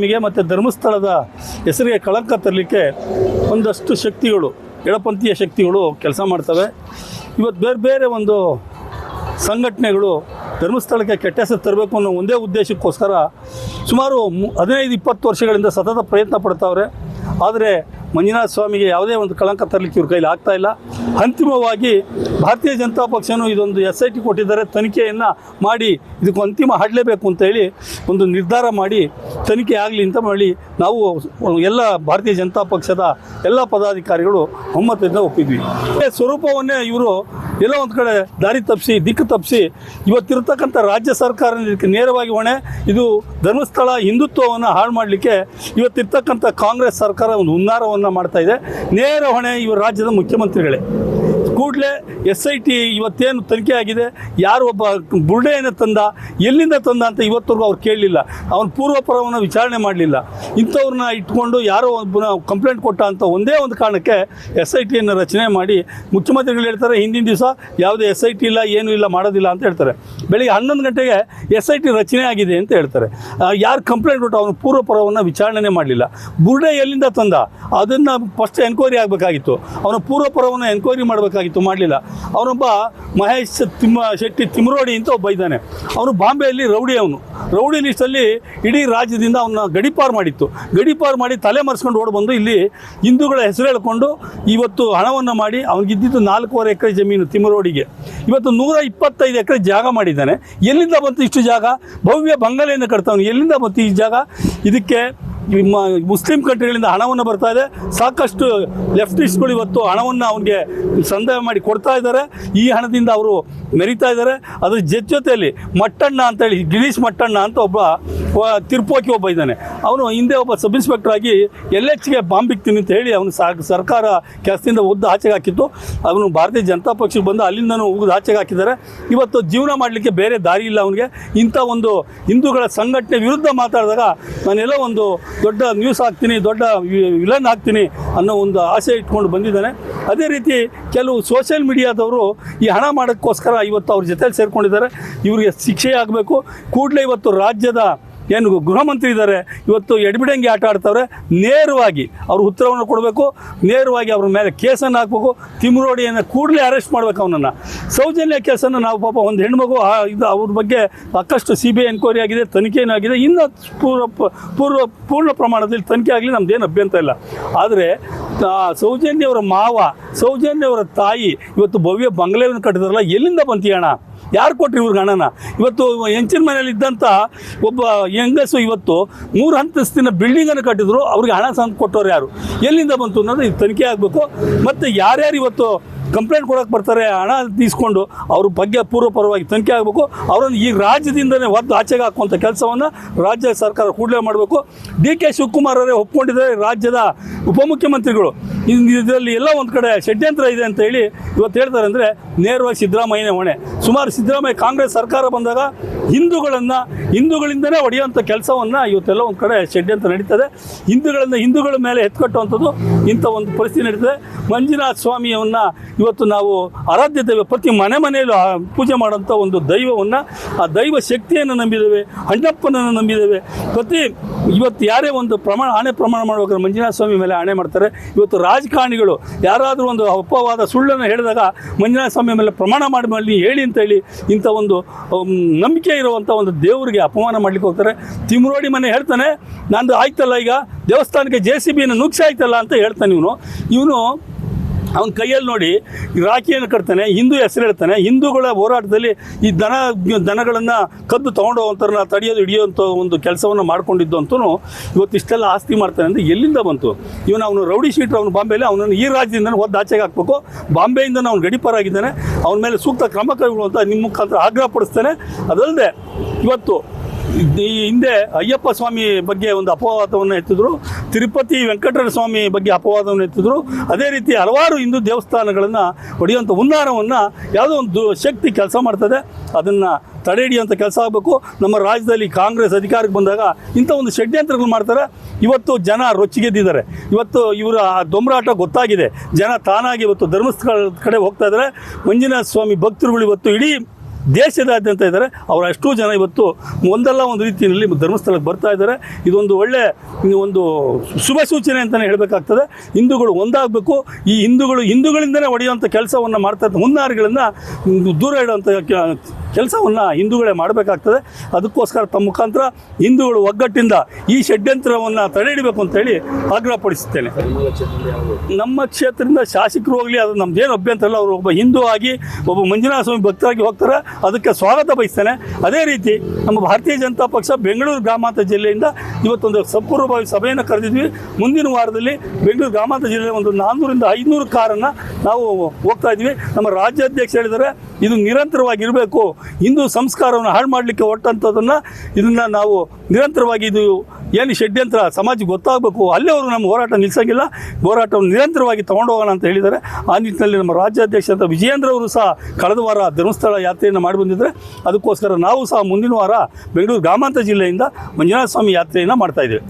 ನಿಮಗೆ ಮತ್ತು ಧರ್ಮಸ್ಥಳದ ಹೆಸರಿಗೆ ಕಳಂಕ ತರಲಿಕ್ಕೆ ಒಂದಷ್ಟು ಶಕ್ತಿಗಳು, ಎಡಪಂಥೀಯ ಶಕ್ತಿಗಳು ಕೆಲಸ ಮಾಡ್ತವೆ. ಇವತ್ತು ಬೇರೆ ಬೇರೆ ಒಂದು ಸಂಘಟನೆಗಳು ಧರ್ಮಸ್ಥಳಕ್ಕೆ ಕೆಟ್ಟ ಹೆಸರು ತರಬೇಕು ಅನ್ನೋ ಒಂದೇ ಉದ್ದೇಶಕ್ಕೋಸ್ಕರ ಸುಮಾರು ಹದಿನೈದು, ಇಪ್ಪತ್ತು ವರ್ಷಗಳಿಂದ ಸತತ ಪ್ರಯತ್ನ ಪಡ್ತಾವ್ರೆ. ಆದರೆ ಮಂಜುನಾಥ ಸ್ವಾಮಿಗೆ ಯಾವುದೇ ಒಂದು ಕಳಂಕ ತರಲಿಕ್ಕೆ ಇವ್ರ ಕೈಲಿ ಆಗ್ತಾಯಿಲ್ಲ ಅಂತಿಮವಾಗಿ ಭಾರತೀಯ ಜನತಾ ಪಕ್ಷನೂ ಇದೊಂದು ಎಸ್ ಐ ಟಿ ಕೊಟ್ಟಿದ್ದಾರೆ. ತನಿಖೆಯನ್ನು ಮಾಡಿ ಇದಕ್ಕೆ ಅಂತಿಮ ಹಾಡಲೇಬೇಕು ಅಂತ ಹೇಳಿ ಒಂದು ನಿರ್ಧಾರ ಮಾಡಿ ತನಿಖೆ ಆಗಲಿ ಅಂತ ಮಾಡಿ ನಾವು ಎಲ್ಲ ಭಾರತೀಯ ಜನತಾ ಪಕ್ಷದ ಎಲ್ಲ ಪದಾಧಿಕಾರಿಗಳು ಒಮ್ಮತದಿಂದ ಒಪ್ಪಿದ್ವಿ. ಸ್ವರೂಪವನ್ನೇ ಇವರು ಎಲ್ಲೋ ಒಂದು ಕಡೆ ದಾರಿ ತಪ್ಪಿಸಿ, ದಿಕ್ಕು ತಪ್ಪಿಸಿ, ಇವತ್ತಿರತಕ್ಕಂಥ ರಾಜ್ಯ ಸರ್ಕಾರ ನೇರವಾಗಿ ಹೊಣೆ. ಇದು ಧರ್ಮಸ್ಥಳ ಹಿಂದುತ್ವವನ್ನು ಹಾಳು ಮಾಡಲಿಕ್ಕೆ ಇವತ್ತಿರ್ತಕ್ಕಂಥ ಕಾಂಗ್ರೆಸ್ ಸರ್ಕಾರ ಒಂದು ಹುನ್ನಾರವನ್ನು ಮಾಡ್ತಾ ಇದೆ. ನೇರ ಹೊಣೆ ಇವರು ರಾಜ್ಯದ ಮುಖ್ಯಮಂತ್ರಿಗಳೇ. ಕೂಡಲೇ ಎಸ್ ಐ ಟಿ ಇವತ್ತೇನು ತನಿಖೆ ಆಗಿದೆ? ಯಾರು ಒಬ್ಬ ಬುರುಡೆಯನ್ನು ತಂದ? ಎಲ್ಲಿಂದ ತಂದ ಅಂತ ಇವತ್ತವರೆಗೂ ಅವ್ರು ಕೇಳಲಿಲ್ಲ. ಅವನ ಪೂರ್ವಪರವನ್ನು ವಿಚಾರಣೆ ಮಾಡಲಿಲ್ಲ. ಇಂಥವ್ರನ್ನ ಇಟ್ಕೊಂಡು ಯಾರೋ ಒಬ್ಬನ ಕಂಪ್ಲೇಂಟ್ ಕೊಟ್ಟ ಅಂತ ಒಂದೇ ಒಂದು ಕಾರಣಕ್ಕೆ ಎಸ್ ಐ ಟಿಯನ್ನು ರಚನೆ ಮಾಡಿ ಮುಖ್ಯಮಂತ್ರಿಗಳು ಹೇಳ್ತಾರೆ, ಹಿಂದಿನ ದಿವಸ ಯಾವುದೇ ಎಸ್ ಐ ಟಿ ಇಲ್ಲ, ಏನೂ ಇಲ್ಲ, ಮಾಡೋದಿಲ್ಲ ಅಂತ ಹೇಳ್ತಾರೆ. ಬೆಳಿಗ್ಗೆ ಹನ್ನೊಂದು ಗಂಟೆಗೆ ಎಸ್ ಐ ಟಿ ರಚನೆ ಆಗಿದೆ ಅಂತ ಹೇಳ್ತಾರೆ. ಯಾರು ಕಂಪ್ಲೇಂಟ್ ಕೊಟ್ಟು ಅವನ ಪೂರ್ವಪರವನ್ನು ವಿಚಾರಣೆ ಮಾಡಲಿಲ್ಲ. ಬುರ್ಡೆ ಎಲ್ಲಿಂದ ತಂದ? ಅದನ್ನು ಫಸ್ಟ್ ಎನ್ಕ್ವೈರಿ ಆಗಬೇಕಾಗಿತ್ತು. ಅವನ ಪೂರ್ವಪರವನ್ನು ಎನ್ಕ್ವೈರಿ ಮಾಡಬೇಕಾಗಿತ್ತು. ಮಾಡಲಿಲ್ಲ. ಅವನೊಬ್ಬ ಮಹೇಶ್ ತಿಮ್ಮ ಶೆಟ್ಟಿ ತಿಮ್ರೋಡಿ ಅಂತ ಒಬ್ಬ ಇದ್ದಾನೆ. ಅವನು ಬಾಂಬೆಯಲ್ಲಿ ರೌಡಿ ಅವನು. ರೌಡಿ ಲಿಸ್ಟಲ್ಲಿ ಇಡೀ ರಾಜ್ಯದಿಂದ ಅವನ್ನ ಗಡಿಪಾರು ಮಾಡಿತ್ತು. ಗಡಿಪಾರು ಮಾಡಿ ತಲೆ ಮರೆಸ್ಕೊಂಡು ಓಡಿ ಬಂದು ಇಲ್ಲಿ ಹಿಂದೂಗಳ ಹೆಸರು ಹೇಳ್ಕೊಂಡು ಇವತ್ತು ಹಣವನ್ನು ಮಾಡಿ ಅವನಿಗಿದ್ದಿದ್ದು ನಾಲ್ಕೂವರೆ ಎಕರೆ ಜಮೀನು ತಿಮ್ರೋಡಿಗೆ. ಇವತ್ತು ನೂರ ಇಪ್ಪತ್ತೈದು ಎಕರೆ ಜಾಗ ಮಾಡಿದ್ದಾನೆ. ಎಲ್ಲಿಂದ ಬಂತು ಇಷ್ಟು ಜಾಗ? ಭವ್ಯ ಬಂಗಲೆಯನ್ನು ಕಟ್ತಾವನು. ಎಲ್ಲಿಂದ ಬಂತು ಈ ಜಾಗ? ಇದಕ್ಕೆ ಮುಸ್ಲಿಂ ಕಂಟ್ರಿಗಳಿಂದ ಹಣವನ್ನು ಬರ್ತಾ ಇದೆ. ಸಾಕಷ್ಟು ಲೆಫ್ಟಿಸ್ಟ್ಗಳು ಇವತ್ತು ಹಣವನ್ನು ಅವನಿಗೆ ಸಂದಾಯ ಮಾಡಿ ಕೊಡ್ತಾ ಇದ್ದಾರೆ. ಈ ಹಣದಿಂದ ಅವರು ಮೆರಿತಾ ಇದ್ದಾರೆ. ಅದ್ರ ಜೊತೆ ಜೊತೆಯಲ್ಲಿ ಮಟ್ಟಣ್ಣ ಅಂತೇಳಿ ಗಿರೀಶ್ ಮಟ್ಟಣ್ಣ ಅಂತ ಒಬ್ಬ ತಿರುಪೋಕಿ ಒಬ್ಬ ಇದ್ದಾನೆ. ಅವನು ಹಿಂದೆ ಒಬ್ಬ ಸಬ್ ಇನ್ಸ್ಪೆಕ್ಟರ್ ಆಗಿ ಎಲ್ ಎಚ್ಗೆ ಬಾಂಬ್ ಬಿಕ್ತೀನಿ ಅಂತ ಹೇಳಿ ಅವನು ಸರ್ಕಾರ ಕೆಲಸದಿಂದ ಒದ್ದು ಆಚೆಗೆ ಹಾಕಿತ್ತು. ಅವನು ಭಾರತೀಯ ಜನತಾ ಪಕ್ಷಕ್ಕೆ ಬಂದು ಅಲ್ಲಿಂದನೂ ಉಗಿದು ಆಚೆಗೆ ಹಾಕಿದ್ದಾರೆ. ಇವತ್ತು ಜೀವನ ಮಾಡಲಿಕ್ಕೆ ಬೇರೆ ದಾರಿ ಇಲ್ಲ ಅವನಿಗೆ. ಇಂಥ ಒಂದು ಹಿಂದೂಗಳ ಸಂಘಟನೆ ವಿರುದ್ಧ ಮಾತಾಡಿದಾಗ ನಾನೆಲ್ಲ ಒಂದು ದೊಡ್ಡ ನ್ಯೂಸ್ ಹಾಕ್ತೀನಿ, ದೊಡ್ಡ ವಿಲನ್ ಹಾಕ್ತೀನಿ ಅನ್ನೋ ಒಂದು ಆಸೆ ಇಟ್ಕೊಂಡು ಬಂದಿದ್ದಾನೆ. ಅದೇ ರೀತಿ ಕೆಲವು ಸೋಷಿಯಲ್ ಮೀಡಿಯಾದವರು ಈ ಹಣ ಮಾಡೋಕ್ಕೋಸ್ಕರ ಇವತ್ತು ಅವ್ರ ಜೊತೆಲಿ ಸೇರಿಕೊಂಡಿದ್ದಾರೆ. ಇವರಿಗೆ ಶಿಕ್ಷೆ ಆಗಬೇಕು. ಕೂಡಲೇ ಇವತ್ತು ರಾಜ್ಯದ ಏನು ಗೃಹ ಮಂತ್ರಿ ಇದ್ದಾರೆ, ಇವತ್ತು ಎಡ್ಬಿಡಂಗಿ ಆಟ ಆಡ್ತವ್ರೆ, ನೇರವಾಗಿ ಅವರು ಉತ್ತರವನ್ನು ಕೊಡಬೇಕು, ನೇರವಾಗಿ ಅವ್ರ ಮೇಲೆ ಕೇಸನ್ನು ಹಾಕಬೇಕು, ತಿಮ್ರೋಡಿಯನ್ನು ಕೂಡಲೇ ಅರೆಸ್ಟ್ ಮಾಡಬೇಕು ಅವನನ್ನು. ಸೌಜನ್ಯ ಕೇಸನ್ನು ನಾವು ಪಾಪ ಒಂದು ಹೆಣ್ಮಗು ಇದು ಅವ್ರ ಬಗ್ಗೆ ಸಾಕಷ್ಟು ಸಿ ಬಿ ಐ ಎನ್ಕ್ವೈರಿ ಆಗಿದೆ ತನಿಖೆಯೂ ಆಗಿದೆ, ಇನ್ನೂ ಪೂರ್ವ ಪೂರ್ವ ಪೂರ್ಣ ಪ್ರಮಾಣದಲ್ಲಿ ತನಿಖೆ ಆಗಲಿ ನಮ್ದೇನು ಅಭ್ಯಂತರ ಇಲ್ಲ. ಆದರೆ ಸೌಜನ್ಯವರ ಮಾವ ಸೌಜನ್ಯವರ ತಾಯಿ ಇವತ್ತು ಭವ್ಯ ಬಂಗ್ಲೆಯನ್ನು ಕಟ್ಟಿದಾರಲ್ಲ, ಎಲ್ಲಿಂದ ಬಂತೀಯಣ ಯಾರು ಕೊಟ್ರಿ ಇವ್ರಿಗೆ ಹಣನ ಇವತ್ತು ಹೆಂಚಿನ ಮನೇಲಿ ಇದ್ದಂಥ ಒಬ್ಬ ಹೆಂಗಸು ಇವತ್ತು ಮೂರು ಅಂತಸ್ತಿನ ಬಿಲ್ಡಿಂಗನ್ನು ಕಟ್ಟಿದ್ರು, ಅವ್ರಿಗೆ ಹಣ ಸಂತ ಕೊಟ್ಟವ್ರು ಯಾರು? ಎಲ್ಲಿಂದ ಬಂತು ಅನ್ನೋದು ಇದು ತನಿಖೆ ಆಗಬೇಕು. ಮತ್ತು ಯಾರ್ಯಾರು ಇವತ್ತು ಕಂಪ್ಲೇಂಟ್ ಕೊಡೋಕೆ ಬರ್ತಾರೆ, ಹಣ ತೀಸ್ಕೊಂಡು ಅವ್ರ ಬಗ್ಗೆ ಪೂರ್ವಪರವಾಗಿ ತನಿಖೆ ಆಗಬೇಕು. ಅವರನ್ನು ಈ ರಾಜ್ಯದಿಂದಲೇ ಒದ್ದು ಆಚೆಗೆ ಹಾಕುವಂಥ ಕೆಲಸವನ್ನು ರಾಜ್ಯ ಸರ್ಕಾರ ಕೂಡಲೇ ಮಾಡಬೇಕು. ಡಿ ಕೆ ಶಿವಕುಮಾರ್ ಅವರೇ ಒಪ್ಕೊಂಡಿದ್ದಾರೆ, ರಾಜ್ಯದ ಉಪಮುಖ್ಯಮಂತ್ರಿಗಳು. ಇದರಲ್ಲಿ ಎಲ್ಲ ಒಂದು ಕಡೆ ಷಡ್ಯಂತ್ರ ಇದೆ ಅಂತ ಹೇಳಿ ಇವತ್ತು ಹೇಳ್ತಾರೆ ಅಂದರೆ, ನೇರವಾಗಿ ಸಿದ್ದರಾಮಯ್ಯನೇ ಹೊಣೆ. ಸುಮಾರು ಸಿದ್ದರಾಮಯ್ಯ ಕಾಂಗ್ರೆಸ್ ಸರ್ಕಾರ ಬಂದಾಗ ಹಿಂದೂಗಳನ್ನು ಹಿಂದೂಗಳಿಂದಲೇ ಒಡೆಯುವಂಥ ಕೆಲಸವನ್ನು ಇವತ್ತೆಲ್ಲ ಒಂದು ಕಡೆ ಷಡ್ಯಂತ್ರ ನಡೀತದೆ. ಹಿಂದೂಗಳನ್ನು ಹಿಂದೂಗಳ ಮೇಲೆ ಎತ್ಕಟ್ಟುವಂಥದ್ದು ಇಂಥ ಒಂದು ಪರಿಸ್ಥಿತಿ ನಡೀತದೆ. ಮಂಜುನಾಥ ಸ್ವಾಮಿಯನ್ನು ಇವತ್ತು ನಾವು ಆರಾಧ್ಯ ದೈವ ಪ್ರತಿ ಮನೆ ಮನೆಯಲ್ಲೂ ಪೂಜೆ ಮಾಡೋಂಥ ಒಂದು ದೈವವನ್ನು ಆ ದೈವ ಶಕ್ತಿಯನ್ನು ನಂಬಿದ್ದೇವೆ ಅಣ್ಣಪ್ಪನನ್ನು ನಂಬಿದ್ದೇವೆ. ಪ್ರತಿ ಇವತ್ತು ಯಾರೇ ಒಂದು ಪ್ರಮಾಣ ಆಣೆ ಪ್ರಮಾಣ ಮಾಡ್ಬೇಕಾದ್ರೆ ಮಂಜುನಾಥ ಸ್ವಾಮಿ ಮೇಲೆ ಆಣೆ ಮಾಡ್ತಾರೆ. ಇವತ್ತು ರಾಜಕಾರಣಿಗಳು ಯಾರಾದರೂ ಒಂದು ಅಪವಾದ ಸುಳ್ಳನ್ನು ಹೇಳಿದಾಗ ಮಂಜುನಾಥ ಸ್ವಾಮಿ ಮೇಲೆ ಪ್ರಮಾಣ ಮಾಡಿ ಹೇಳಿ ಅಂತ ಹೇಳಿ ಇಂಥ ಒಂದು ಅಮ್, ನಂಬಿಕೆ ಇರುವಂಥ ಒಂದು ದೇವರಿಗೆ ಅಪಮಾನ ಮಾಡ್ಲಿಕ್ಕೆ ಹೋಗ್ತಾರೆ. ತಿಮ್ರೋಡಿ ಮನೆ ಹೇಳ್ತಾನೆ, ನಂದು ಆಯ್ತಲ್ಲ ಈಗ, ದೇವಸ್ಥಾನಕ್ಕೆ ಜೆ ಸಿ ಬಿಯನ್ನು ನುಗ್ಸಿ ಆಯ್ತಲ್ಲ ಅಂತ ಹೇಳ್ತಾನೆ ಇವನು. ಇವನು ಅವನ ಕೈಯಲ್ಲಿ ನೋಡಿ ರಾಖಿಯನ್ನು ಕಟ್ತಾನೆ, ಹಿಂದೂ ಹೆಸರು ಹೇಳ್ತಾನೆ, ಹಿಂದೂಗಳ ಹೋರಾಟದಲ್ಲಿ ಈ ದನ, ದನಗಳನ್ನು ಕದ್ದು ತೊಗೊಂಡೋವಂಥವ್ರನ್ನ ತಡೆಯೋದು ಹಿಡಿಯೋಂಥ ಒಂದು ಕೆಲಸವನ್ನು ಮಾಡಿಕೊಂಡಿದ್ದು ಅಂತೂ ಇವತ್ತು ಇಷ್ಟೆಲ್ಲ ಆಸ್ತಿ ಮಾಡ್ತಾನೆ ಅಂದರೆ ಎಲ್ಲಿಂದ ಬಂತು? ಇವನು ಅವನು ರೌಡಿ ಶೀಟ್ರ್, ಅವನು ಬಾಂಬೆಯಲ್ಲಿ ಅವನನ್ನು ಈ ರಾಜ್ಯದಿಂದ ಒದ್ದು ಆಚೆಗೆ ಹಾಕಬೇಕು. ಬಾಂಬೆಯಿಂದ ಅವನು ಗಡಿಪಾರಾಗಿದ್ದಾನೆ ಅವನ ಮೇಲೆ ಸೂಕ್ತ ಕ್ರಮ ಕೈಗೊಳ್ಳುವಂಥ ನಿಮ್ಮ ಮುಖಾಂತರ ಆಗ್ರಹ ಪಡಿಸ್ತೇನೆ ಅದಲ್ಲದೆ ಇವತ್ತು ಈ ಹಿಂದೆ ಅಯ್ಯಪ್ಪ ಸ್ವಾಮಿ ಬಗ್ಗೆ ಒಂದು ಅಪವಾದವನ್ನು ಎತ್ತಿದ್ರು, ತಿರುಪತಿ ವೆಂಕಟರ ಸ್ವಾಮಿ ಬಗ್ಗೆ ಅಪವಾದವನ್ನು ಎತ್ತಿದ್ರು, ಅದೇ ರೀತಿ ಹಲವಾರು ಹಿಂದೂ ದೇವಸ್ಥಾನಗಳನ್ನು ಹೊಡೆಯುವಂಥ ಹುನ್ನಾರವನ್ನು ಯಾವುದೋ ಒಂದು ಶಕ್ತಿ ಕೆಲಸ ಮಾಡ್ತದೆ, ಅದನ್ನು ತಡೆ ಹಿಡಿಯುವಂಥ ಕೆಲಸ ಆಗಬೇಕು. ನಮ್ಮ ರಾಜ್ಯದಲ್ಲಿ ಕಾಂಗ್ರೆಸ್ ಅಧಿಕಾರಕ್ಕೆ ಬಂದಾಗ ಇಂಥ ಒಂದು ಷಡ್ಯಂತ್ರಗಳು ಮಾಡ್ತಾರೆ. ಇವತ್ತು ಜನ ರೊಚ್ಚಿಗೆದ್ದಿದ್ದಾರೆ. ಇವತ್ತು ಇವರ ಆ ದೊಂಬರಾಟ ಗೊತ್ತಾಗಿದೆ. ಜನ ತಾನಾಗಿ ಇವತ್ತು ಧರ್ಮಸ್ಥಳ ಕಡೆ ಹೋಗ್ತಾ ಇದ್ದಾರೆ. ಮಂಜುನಾಥ ಸ್ವಾಮಿ ಭಕ್ತರುಗಳು ಇವತ್ತು ಇಡೀ ದೇಶದಾದ್ಯಂತ ಇದ್ದಾರೆ. ಅವರು ಎಷ್ಟೋ ಜನ ಇವತ್ತು ಒಂದಲ್ಲ ಒಂದು ರೀತಿಯಲ್ಲಿ ಧರ್ಮಸ್ಥಳಕ್ಕೆ ಬರ್ತಾ ಇದ್ದಾರೆ. ಇದೊಂದು ಒಳ್ಳೆ ಒಂದು ಶುಭ ಸೂಚನೆ ಅಂತಲೇ ಹೇಳಬೇಕಾಗ್ತದೆ. ಹಿಂದೂಗಳು ಒಂದಾಗಬೇಕು. ಈ ಹಿಂದೂಗಳು ಹಿಂದೂಗಳಿಂದಲೇ ಒಡೆಯುವಂಥ ಕೆಲಸವನ್ನು ಮಾಡ್ತಾ ಇದ್ದ ಹುನ್ನಾರಿಗಳನ್ನು ದೂರ ಇಡುವಂಥ ಕೆಲಸವನ್ನು ಹಿಂದೂಗಳೇ ಮಾಡಬೇಕಾಗ್ತದೆ. ಅದಕ್ಕೋಸ್ಕರ ತಮ್ಮ ಮುಖಾಂತರ ಹಿಂದೂಗಳು ಒಗ್ಗಟ್ಟಿಂದ ಈ ಷಡ್ಯಂತ್ರವನ್ನು ತಡೆ ಹಿಡಿಬೇಕು ಅಂತೇಳಿ ಆಗ್ರಹಪಡಿಸುತ್ತೇನೆ ನಮ್ಮ ಕ್ಷೇತ್ರದಿಂದ ಶಾಸಕರು ಹೋಗಲಿ, ಅದು ನಮ್ದೇನು ಅಭ್ಯಂತರ ಇಲ್ಲ. ಅವರು ಒಬ್ಬ ಹಿಂದೂ ಆಗಿ ಒಬ್ಬ ಮಂಜುನಾಥ ಸ್ವಾಮಿ ಭಕ್ತರಾಗಿ ಹೋಗ್ತಾರೆ. ಅದಕ್ಕೆ ಸ್ವಾಗತ ಬಯಸ್ತೇನೆ. ಅದೇ ರೀತಿ ನಮ್ಮ ಭಾರತೀಯ ಜನತಾ ಪಕ್ಷ ಬೆಂಗಳೂರು ಗ್ರಾಮಾಂತರ ಜಿಲ್ಲೆಯಿಂದ ಇವತ್ತೊಂದು ಸಪೂರ್ವಭಾವಿ ಸಭೆಯನ್ನು ಕರೆದಿದ್ವಿ. ಮುಂದಿನ ವಾರದಲ್ಲಿ ಬೆಂಗಳೂರು ಗ್ರಾಮಾಂತರ ಜಿಲ್ಲೆಯ ಒಂದು ನಾನ್ನೂರಿಂದ ಐನೂರು ಕಾರನ್ನು ನಾವು ಹೋಗ್ತಾ ಇದ್ವಿ. ನಮ್ಮ ರಾಜ್ಯಾಧ್ಯಕ್ಷ ಹೇಳಿದರೆ ಇದು ನಿರಂತರವಾಗಿ ಇರಬೇಕು ಹಿಂದೂ ಸಂಸ್ಕಾರವನ್ನು ಹಾಳು ಮಾಡಲಿಕ್ಕೆ ಹೊಟ್ಟಂಥದ್ದನ್ನು ಇದನ್ನು ನಾವು ನಿರಂತರವಾಗಿ ಇದು ಏನು ಷಡ್ಯಂತ್ರ ಸಮಾಜಕ್ಕೆ ಗೊತ್ತಾಗಬೇಕು ಅಲ್ಲಿವರೆಗೂ ನಮ್ಮ ಹೋರಾಟ ನಿಲ್ಲಿಸೋಂಗಿಲ್ಲ ಹೋರಾಟವನ್ನು ನಿರಂತರವಾಗಿ ತಗೊಂಡು ಹೋಗೋಣ ಅಂತ ಹೇಳಿದ್ದಾರೆ. ಆ ನಿಟ್ಟಿನಲ್ಲಿ ನಮ್ಮ ರಾಜ್ಯಾಧ್ಯಕ್ಷ ಅಂತ ವಿಜಯೇಂದ್ರ ಅವರು ಸಹ ಕಳೆದ ವಾರ ಧರ್ಮಸ್ಥಳ ಯಾತ್ರೆಯನ್ನು ಮಾಡಿ ಬಂದಿದ್ದರೆ. ಅದಕ್ಕೋಸ್ಕರ ನಾವು ಸಹ ಮುಂದಿನ ವಾರ ಬೆಂಗಳೂರು ಗ್ರಾಮಾಂತರ ಜಿಲ್ಲೆಯಿಂದ ಮಂಜುನಾಥ ಸ್ವಾಮಿ ಯಾತ್ರೆಯನ್ನು ಮಾಡ್ತಾ ಇದ್ದೇವೆ.